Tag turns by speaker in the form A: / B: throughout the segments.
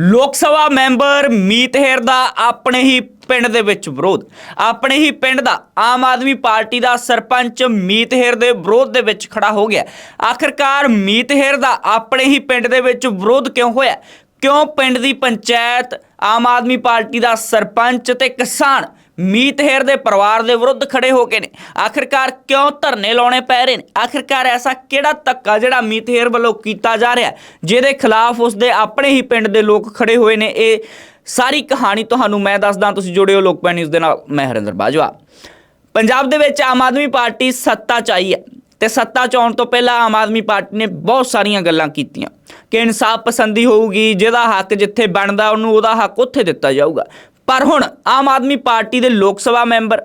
A: ਲੋਕ ਸਭਾ ਮੈਂਬਰ ਮੀਤ ਹੇਰ ਦਾ ਆਪਣੇ ਹੀ ਪਿੰਡ ਦੇ ਵਿੱਚ ਵਿਰੋਧ। ਆਪਣੇ ਹੀ ਪਿੰਡ ਦਾ ਆਮ ਆਦਮੀ ਪਾਰਟੀ ਦਾ ਸਰਪੰਚ ਮੀਤ ਹੇਰ ਦੇ ਵਿਰੋਧ ਦੇ ਵਿੱਚ ਖੜਾ ਹੋ ਗਿਆ। ਆਖਰਕਾਰ ਮੀਤ ਹੇਰ ਦਾ ਆਪਣੇ ਹੀ ਪਿੰਡ ਦੇ ਵਿੱਚ ਵਿਰੋਧ ਕਿਉਂ ਹੋਇਆ? ਕਿਉਂ ਪਿੰਡ ਦੀ ਪੰਚਾਇਤ, ਆਮ ਆਦਮੀ ਪਾਰਟੀ ਦਾ ਸਰਪੰਚ ਤੇ ਕਿਸਾਨ ਮੀਤਹੇਰ ਦੇ ਪਰਿਵਾਰ ਦੇ ਵਿਰੁੱਧ ਖੜੇ ਹੋ ਕੇ ਨੇ? ਆਖਿਰਕਾਰ ਕਿਉਂ ਧਰਨੇ ਲਾਉਣੇ ਪੈ ਰਹੇ ਨੇ? ਆਖਿਰਕਾਰ ਐਸਾ ਕਿਹੜਾ ਧੱਕਾ ਜਿਹੜਾ ਮੀਤਹੇਰ ਵੱਲੋਂ ਕੀਤਾ ਜਾ ਰਿਹਾ ਜਿਹਦੇ ਖਿਲਾਫ ਉਸਦੇ ਆਪਣੇ ਹੀ ਪਿੰਡ ਦੇ ਲੋਕ ਖੜੇ ਹੋਏ ਨੇ? ਇਹ ਸਾਰੀ ਕਹਾਣੀ ਤੁਹਾਨੂੰ ਮੈਂ ਦੱਸਦਾ, ਤੁਸੀਂ ਜੁੜਿਓ ਲੋਕਪਾਲ ਨਿਊਜ਼ ਦੇ ਨਾਲ, ਮੈਂ ਹਰਿੰਦਰ ਬਾਜਵਾ। ਪੰਜਾਬ ਦੇ ਵਿੱਚ ਆਮ ਆਦਮੀ ਪਾਰਟੀ ਸੱਤਾ 'ਚ ਆਈ ਹੈ ਤੇ ਸੱਤਾ 'ਚ ਆਉਣ ਤੋਂ ਪਹਿਲਾਂ ਆਮ ਆਦਮੀ ਪਾਰਟੀ ਨੇ ਬਹੁਤ ਸਾਰੀਆਂ ਗੱਲਾਂ ਕੀਤੀਆਂ। ਕਿ ਇਨਸਾਫ ਪਸੰਦੀ ਹੋਊਗੀ, ਜਿਹਦਾ ਹੱਕ ਜਿੱਥੇ ਬਣਦਾ ਉਹਨੂੰ ਉਹਦਾ ਹੱਕ ਉੱਥੇ ਦਿੱਤਾ ਜਾਊਗਾ। ਪਰ ਹੁਣ ਆਮ ਆਦਮੀ ਪਾਰਟੀ ਦੇ ਲੋਕ ਸਭਾ ਮੈਂਬਰ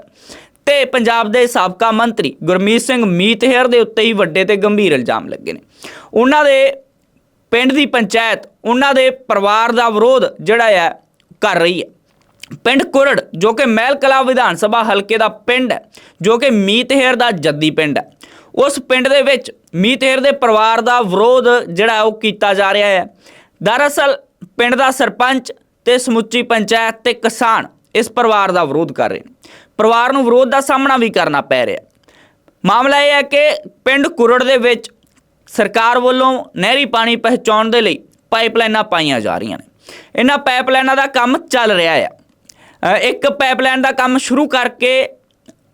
A: ਤੇ ਪੰਜਾਬ ਦੇ ਸਾਬਕਾ ਮੰਤਰੀ ਗੁਰਮੀਤ ਸਿੰਘ ਮੀਤਹਿਰ ਦੇ ਉੱਤੇ ਹੀ ਵੱਡੇ ਤੇ ਗੰਭੀਰ ਇਲਜ਼ਾਮ ਲੱਗੇ ਨੇ। ਉਹਨਾਂ ਦੇ ਪਿੰਡ ਦੀ ਪੰਚਾਇਤ, ਉਹਨਾਂ ਦੇ ਪਰਿਵਾਰ ਦਾ ਵਿਰੋਧ ਜਿਹੜਾ ਹੈ ਕਰ ਰਹੀ ਹੈ। ਪਿੰਡ ਕੁਰੜ, ਜੋ ਕਿ ਮਹਿਲ ਕਲਾ ਵਿਧਾਨ ਸਭਾ ਹਲਕੇ ਦਾ ਪਿੰਡ ਹੈ, ਜੋ ਕਿ ਮੀਤਹਿਰ ਦਾ ਜੱਦੀ ਪਿੰਡ ਹੈ। ਉਸ ਪਿੰਡ ਦੇ ਵਿੱਚ ਮੀਤਹਿਰ ਦੇ ਪਰਿਵਾਰ ਦਾ ਵਿਰੋਧ ਜਿਹੜਾ ਉਹ ਕੀਤਾ ਜਾ ਰਿਹਾ ਹੈ। ਦਰਅਸਲ ਪਿੰਡ ਦਾ ਸਰਪੰਚ ਤੇ ਸਮੁੱਚੀ ਪੰਚਾਇਤ ਤੇ ਕਿਸਾਨ ਇਸ ਪਰਿਵਾਰ ਦਾ ਵਿਰੋਧ ਕਰ ਰਹੇ ਨੇ। ਪਰਿਵਾਰ ਨੂੰ ਵਿਰੋਧ ਦਾ ਸਾਹਮਣਾ ਵੀ ਕਰਨਾ ਪੈ ਰਿਹਾ ਮਾਮਲਾ ਇਹ ਹੈ ਕਿ ਪਿੰਡ ਕੁਰੜ ਦੇ ਵਿੱਚ ਸਰਕਾਰ ਵੱਲੋਂ ਨਹਿਰੀ ਪਾਣੀ ਪਹੁੰਚਾਉਣ ਦੇ ਲਈ ਪਾਈਪਲਾਈਨਾਂ ਪਾਈਆਂ ਜਾ ਰਹੀਆਂ ਨੇ। ਇਹਨਾਂ ਪਾਈਪਲਾਈਨਾਂ ਦਾ ਕੰਮ ਚੱਲ ਰਿਹਾ ਹੈ ਇੱਕ ਪਾਈਪਲਾਈਨ ਦਾ ਕੰਮ ਸ਼ੁਰੂ ਕਰਕੇ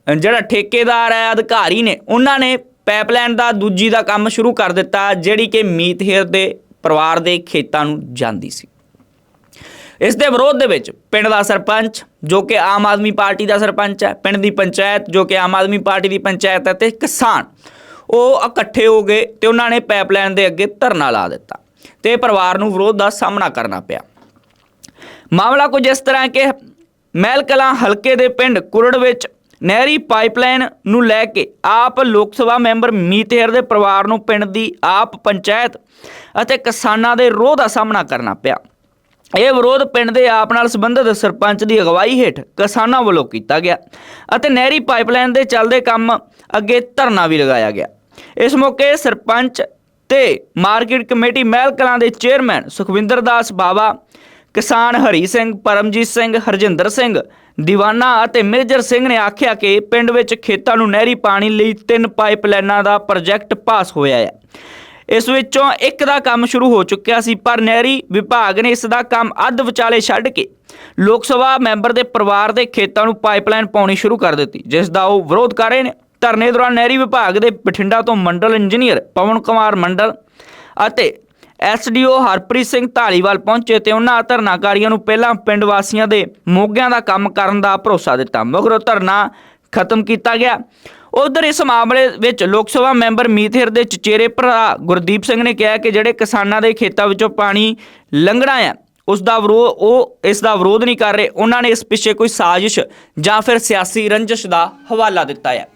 A: ਜਿਹੜਾ ਠੇਕੇਦਾਰ ਹੈ, ਅਧਿਕਾਰੀ ਨੇ, ਉਹਨਾਂ ਨੇ ਪਾਈਪਲਾਈਨ ਦਾ ਦੂਜੀ ਦਾ ਕੰਮ ਸ਼ੁਰੂ ਕਰ ਦਿੱਤਾ, ਜਿਹੜੀ ਕਿ ਮੀਤਹੇਰ ਦੇ ਪਰਿਵਾਰ ਦੇ ਖੇਤਾਂ ਨੂੰ ਜਾਂਦੀ ਸੀ। ਇਸ ਦੇ ਵਿਰੋਧ ਦੇ ਵਿੱਚ ਪਿੰਡ ਦਾ ਸਰਪੰਚ, ਜੋ ਕਿ ਆਮ ਆਦਮੀ ਪਾਰਟੀ ਦਾ ਸਰਪੰਚ ਹੈ, ਪਿੰਡ ਦੀ ਪੰਚਾਇਤ, ਜੋ ਕਿ ਆਮ ਆਦਮੀ ਪਾਰਟੀ ਦੀ ਪੰਚਾਇਤ ਹੈ ਤੇ ਕਿਸਾਨ, ਉਹ ਇਕੱਠੇ ਹੋ ਗਏ ਤੇ ਉਹਨਾਂ ਨੇ ਪਾਈਪਲਾਈਨ ਦੇ ਅੱਗੇ ਧਰਨਾ ਲਾ ਦਿੱਤਾ ਤੇ ਪਰਿਵਾਰ ਨੂੰ ਵਿਰੋਧ ਦਾ ਸਾਹਮਣਾ ਕਰਨਾ ਪਿਆ। ਮਾਮਲਾ ਕੁਝ ਇਸ ਤਰ੍ਹਾਂ ਕਿ ਮਹਿਲ ਕਲਾਂ ਹਲਕੇ ਦੇ ਪਿੰਡ ਕੁਰੜ ਵਿੱਚ ਨਹਿਰੀ ਪਾਈਪਲਾਈਨ ਨੂੰ ਲੈ ਕੇ ਆਪ ਲੋਕ ਸਭਾ ਮੈਂਬਰ ਮੀਤੇਰ ਦੇ ਪਰਿਵਾਰ ਨੂੰ ਪਿੰਡ ਦੀ ਆਪ ਪੰਚਾਇਤ ਅਤੇ ਕਿਸਾਨਾਂ ਦੇ ਰੋਹ ਦਾ ਸਾਹਮਣਾ ਕਰਨਾ ਪਿਆ। ਇਹ ਵਿਰੋਧ ਪਿੰਡ ਦੇ ਆਪ ਨਾਲ ਸੰਬੰਧਿਤ ਸਰਪੰਚ ਦੀ ਅਗਵਾਈ ਹੇਠ ਕਿਸਾਨਾਂ ਵੱਲੋਂ ਕੀਤਾ ਗਿਆ ਅਤੇ ਨਹਿਰੀ ਪਾਈਪਲਾਈਨ ਦੇ ਚੱਲਦੇ ਕੰਮ ਅੱਗੇ ਧਰਨਾ ਵੀ ਲਗਾਇਆ ਗਿਆ। ਇਸ ਮੌਕੇ ਸਰਪੰਚ ਤੇ ਮਾਰਕੀਟ ਕਮੇਟੀ ਮਹਿਲ ਕਲਾਂ ਦੇ ਚੇਅਰਮੈਨ ਸੁਖਵਿੰਦਰ ਦਾਸ ਬਾਵਾ ਕਿਸਾਨ ਹਰੀ ਸਿੰਘ, ਪਰਮਜੀਤ ਸਿੰਘ, ਹਰਜਿੰਦਰ ਸਿੰਘ, ਦੀਵਾਨਾ ਅਤੇ ਮੇਜਰ ਸਿੰਘ ਨੇ ਆਖਿਆ ਕਿ ਪਿੰਡ ਵਿੱਚ ਖੇਤਾਂ ਨੂੰ ਨਹਿਰੀ ਪਾਣੀ ਲਈ ਤਿੰਨ ਪਾਈਪਲਾਈਨਾਂ ਦਾ ਪ੍ਰੋਜੈਕਟ ਪਾਸ ਹੋਇਆ ਹੈ। ਇਸ ਵਿੱਚੋਂ ਇੱਕ ਦਾ ਕੰਮ ਸ਼ੁਰੂ ਹੋ ਚੁੱਕਿਆ ਸੀ, ਪਰ ਨਹਿਰੀ ਵਿਭਾਗ ਨੇ ਇਸ ਦਾ ਕੰਮ ਅੱਧ ਵਿਚਾਲੇ ਛੱਡ ਕੇ ਲੋਕ ਸਭਾ ਮੈਂਬਰ ਦੇ ਪਰਿਵਾਰ ਦੇ ਖੇਤਾਂ ਨੂੰ ਪਾਈਪਲਾਈਨ ਪਾਉਣੀ ਸ਼ੁਰੂ ਕਰ ਦਿੱਤੀ, ਜਿਸ ਦਾ ਉਹ ਵਿਰੋਧ ਕਰ ਰਹੇ ਨੇ। ਧਰਨੇ ਦੌਰਾਨ ਨਹਿਰੀ ਵਿਭਾਗ ਦੇ ਬਠਿੰਡਾ ਤੋਂ ਮੰਡਲ ਇੰਜੀਨੀਅਰ ਪਵਨ ਕੁਮਾਰ ਮੰਡਲ ਅਤੇ ਐਸਡੀਓ ਹਰਪ੍ਰੀਤ ਸਿੰਘ ਢਾਲੀਵਾਲ ਪਹੁੰਚੇ ਤੇ ਉਹਨਾਂ ਧਰਨਾਕਾਰੀਆਂ ਨੂੰ ਪਹਿਲਾਂ ਪਿੰਡ ਵਾਸੀਆਂ ਦੇ ਮੋਗਿਆਂ ਦਾ ਕੰਮ ਕਰਨ ਦਾ ਭਰੋਸਾ ਦਿੱਤਾ। ਮਗਰੋਂ ਧਰਨਾ ਖਤਮ ਕੀਤਾ ਗਿਆ। ਉਧਰ ਇਸ ਮਾਮਲੇ ਵਿੱਚ ਲੋਕ ਸਭਾ ਮੈਂਬਰ ਮੀਥੇਰ ਦੇ ਚਚੇਰੇ ਭਰਾ ਗੁਰਦੀਪ ਸਿੰਘ ਨੇ ਕਿਹਾ ਕਿ ਜਿਹੜੇ ਕਿਸਾਨਾਂ ਦੇ ਖੇਤਾਂ ਵਿੱਚੋਂ ਪਾਣੀ ਲੰਘਣਾ ਹੈ, ਉਸ ਦਾ ਵਿਰੋਧ ਉਹ ਇਸ ਦਾ ਵਿਰੋਧ ਨਹੀਂ ਕਰ ਰਹੇ। ਉਹਨਾਂ ਨੇ ਇਸ ਪਿੱਛੇ ਕੋਈ ਸਾਜ਼ਿਸ਼ ਜਾਂ ਫਿਰ ਸਿਆਸੀ ਰੰਜਿਸ਼ ਦਾ ਹਵਾਲਾ ਦਿੱਤਾ ਹੈ।